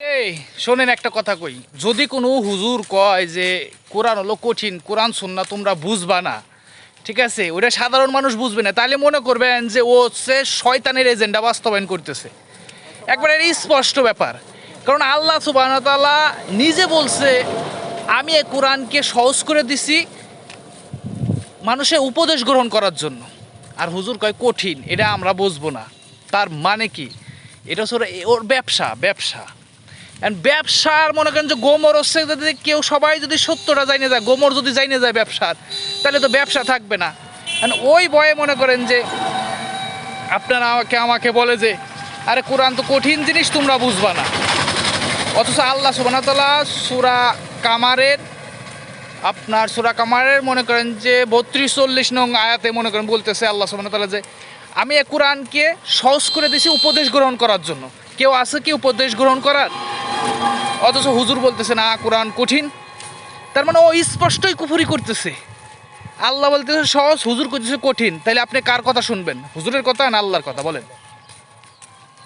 এই, শোনেন একটা কথা কই। যদি কোনো হুজুর কয় যে কোরআন হলো কঠিন, কোরআন শুননা তোমরা বুঝবা না, ঠিক আছে? ওটা সাধারণ মানুষ বুঝবে না। তাহলে মনে করবেন যে ও হচ্ছে শয়তানের এজেন্ডা বাস্তবায়ন করতেছে। একবারে স্পষ্ট ব্যাপার। কারণ আল্লাহ সুবাহতাল্লাহ নিজে বলছে, আমি এই কোরআনকে সহজ করে দিছি মানুষের উপদেশ গ্রহণ করার জন্য। আর হুজুর কয়, কঠিন, এটা আমরা বুঝব না। তার মানে কি? এটা হচ্ছে ওর- ব্যবসা ব্যবসা। ব্যবসার মনে করেন যে গোমর হচ্ছে যদি কেউ সবাই যদি সত্যটা জানিয়ে যায় গোমর যদি জানিয়ে যায় ব্যবসার, তাহলে তো ব্যবসা থাকবে না। ওই বয়ে মনে করেন যে আপনারা আমাকে আমাকে বলে যে, আরে কোরআন তো কঠিন জিনিস, তোমরা বুঝবা না। অথচ আল্লাহ সুবাহতাল্লাহ সুরা কামারের, আপনার সুরা কামারের মনে করেন যে বত্রিশ চল্লিশ নং আয়াতে মনে করেন বলতেছে আল্লাহ সুবাহতাল্লাহ যে, আমি এ কোরআনকে সহজ করে দিছি উপদেশ গ্রহণ করার জন্য। কেউ আছে কি উপদেশ গ্রহণ করার? অথচ হুজুর বলতেছে, না, কোরআন কঠিন। তার মানে ও স্পষ্টই কুফুরি করতেছে। আল্লাহ বলতেছে, সহজ, হুজুর করতেছে কঠিন। তাহলে আপনি কার কথা শুনবেন? হুজুরের কথা না আল্লাহর কথা? বলেন।